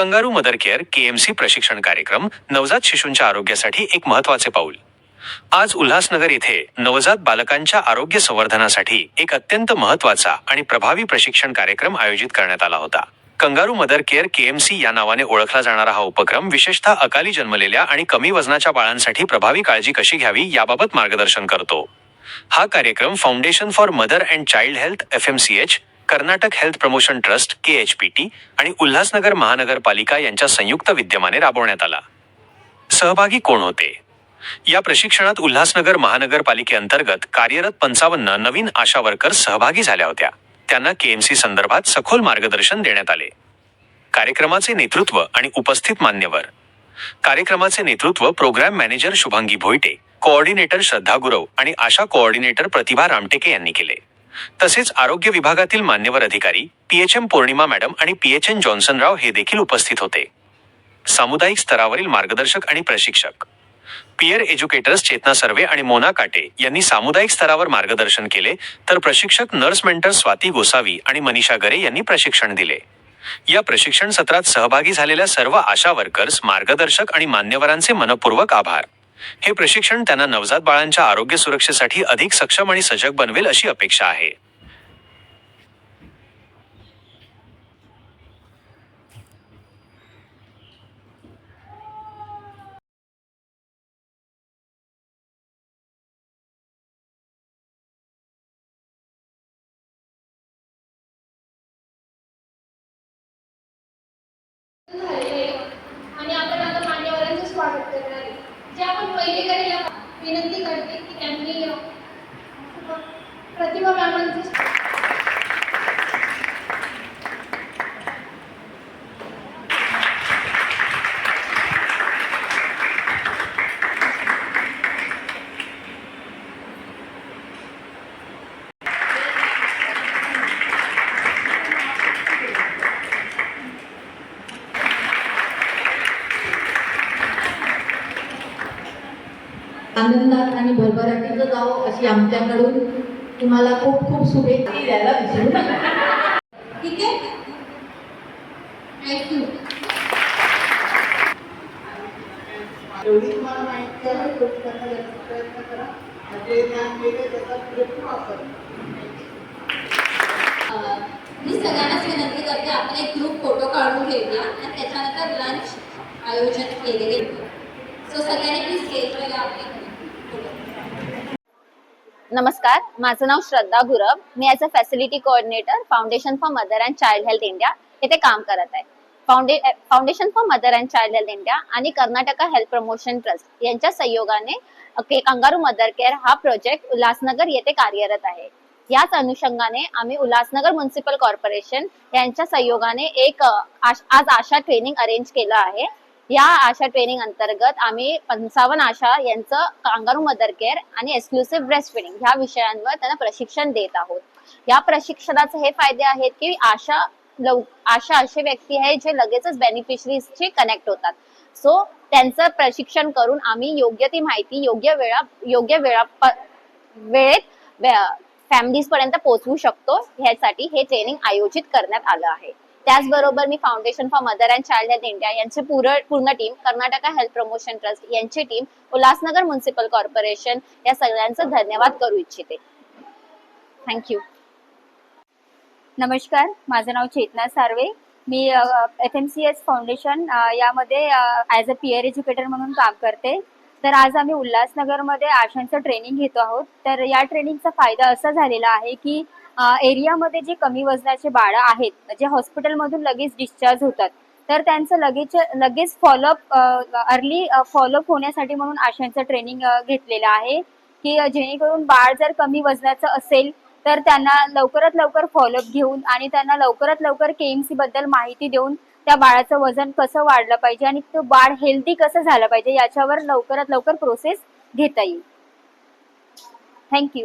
Kangaroo mother care KMC प्रशिक्षण कार्यक्रम नवजात शिशूंच्या आरोग्यासाठी एक महत्त्वाचे पाऊल. आज उल्हासनगर येथे नवजात बालकांच्या आरोग्य संवर्धनासाठी एक अत्यंत महत्त्वाचा आणि प्रभावी प्रशिक्षण कार्यक्रम आयोजित करण्यात आला होता. कंगारू मदर केअर केएमसी या नावाने ओळखला जाणारा हा उपक्रम विशेषतः अकाली जन्मलेल्या आणि कमी वजनाच्या बाळांसाठी प्रभावी काळजी कशी घ्यावी याबाबत मार्गदर्शन करतो. हा कार्यक्रम foundation for mother and child health F M C H Karnataka health promotion trust K H P T आणि उल्हासनगर महानगरपालिका यांच्या संयुक्त विद्यमाने राबवण्यात आला. सहभागी कोण होते? या प्रशिक्षणात उल्हासनगर महानगरपालिकेअंतर्गत कार्यरत पंचावन्न नवीन आशा वर्कर सहभागी झाल्या होत्या. त्यांना केएमसी संदर्भात सखोल मार्गदर्शन देण्यात आले. कार्यक्रमाचे नेतृत्व आणि उपस्थित मान्यवर. कार्यक्रमाचे नेतृत्व program manager Shubhangi Bhoite coordinator Shraddha Gurav आणि आशा कोऑर्डिनेटर प्रतिभा रामटेके यांनी केले. तसेच आरोग्य विभागातील मान्यवर अधिकारी पीएचएम पौर्णिमा मॅडम आणि पीएचएन जॉन्सनराव हे देखील उपस्थित होते. सामुदायिक स्तरावरील मार्गदर्शक आणि प्रशिक्षक. पियर एज्युकेटर्स चेतना सर्वे आणि मोना काटे यांनी सामुदायिक स्तरावर मार्गदर्शन केले तर प्रशिक्षक नर्स मेंटर स्वाती गोसावी आणि मनीषा गरे यांनी प्रशिक्षण दिले. या प्रशिक्षण सत्रात सहभागी झालेल्या सर्व आशा वर्कर्स मार्गदर्शक आणि मान्यवरांचे मनपूर्वक आभार. हे प्रशिक्षण त्यांना नवजात बाळांच्या आरोग्य सुरक्षेसाठी अधिक सक्षम आणि सजग बनवेल अशी अपेक्षा आहे. आणि आपण आता मान्यवरांचं स्वागत करणार आहे जे आपण पहिले करायला विनंती करते की त्यांनी प्रतिभा मॅमांचे आनंदात आणि भरभराटीचं जावं अशी आमच्याकडून तुम्हाला खूप खूप शुभेच्छा द्यायला विसरू नका. ठीक आहे? थँक्यू एवढी तुम्हाला माहिती आहे तेवढी त्यांना देण्याचा प्रयत्न करा. आणि जे ज्ञान मिळते त्याचा पुरेपूर वापर. मी सगळ्यांनाच विनंती करते आपण एक ग्रुप फोटो काढून घेऊया आणि त्याच्यानंतर लंच आयोजन केले गेले सो सगळ्यांनी प्लीज या आपले. नमस्कार माझं नाव श्रद्धा गुरव. मी as a facility coordinator foundation for mother and child health India येथे काम करत आहे. Founda foundation for mother and child health India आणि कर्नाटका हेल्थ प्रमोशन ट्रस्ट यांच्या सहयोगाने कंगारू मदर केअर हा प्रोजेक्ट उल्हासनगर येथे कार्यरत आहे. याच अनुषंगाने आम्ही उल्हासनगर म्युन्सिपल कॉर्पोरेशन यांच्या सहयोगाने एक आज आशा ट्रेनिंग अरेंज केलं आहे. या आशा ट्रेनिंग अंतर्गत आम्ही पंचावन्न आशा यांचं कांगारू मदर केअर आणि एक्सक्लुसिव्ह ब्रेस्ट फिडिंग ह्या विषयांवर त्यांना प्रशिक्षण देत आहोत. या प्रशिक्षणाचे हे फायदे आहेत की आशा लव आशा असे व्यक्ती आहेत जे लगेचच बेनिफिशरीजशी कनेक्ट होतात. सो त्यांचं प्रशिक्षण करून आम्ही योग्य ती माहिती योग्य वेळा योग्य वेळा वेळेत फॅमिलीज पर्यंत पोहोचवू शकतो. ह्यासाठी हे ट्रेनिंग आयोजित करण्यात आलं आहे. त्याचबरोबर मी foundation for mother and child health India यांची पूर्ण पूर्ण team Karnataka health promotion trust यांची टीम उल्हासनगर म्युन्सिपल कॉर्पोरेशन या सगळ्यांचं धन्यवाद करू इच्छिते. थँक्यू नमस्कार माझं नाव चेतना सार्वे. मी F M C S foundation यामध्ये ॲज अ पीअर एज्युकेटर म्हणून काम करते. तर आज आम्ही उल्हासनगरमध्ये आशांचं ट्रेनिंग घेतो आहोत. तर या ट्रेनिंगचा फायदा असा झालेला आहे की एरियामध्ये जे कमी वजनाचे बाळ आहेत जे हॉस्पिटलमधून लगेच डिस्चार्ज होतात तर त्यांचं लगेच लगेच फॉलोअप अर्ली फॉलोअप होण्यासाठी म्हणून आशांचं ट्रेनिंग घेतलेलं आहे की जेणेकरून बाळ जर कमी वजनाचं असेल तर त्यांना लवकरात लवकर फॉलोअप घेऊन आणि त्यांना लवकरात लवकर केएमसी बद्दल माहिती देऊन त्या बाळाचं वजन कसं वाढलं पाहिजे आणि तो बाळ हेल्दी कसं झालं पाहिजे याच्यावर लवकरात लवकर प्रोसेस घेता येईल. Thank you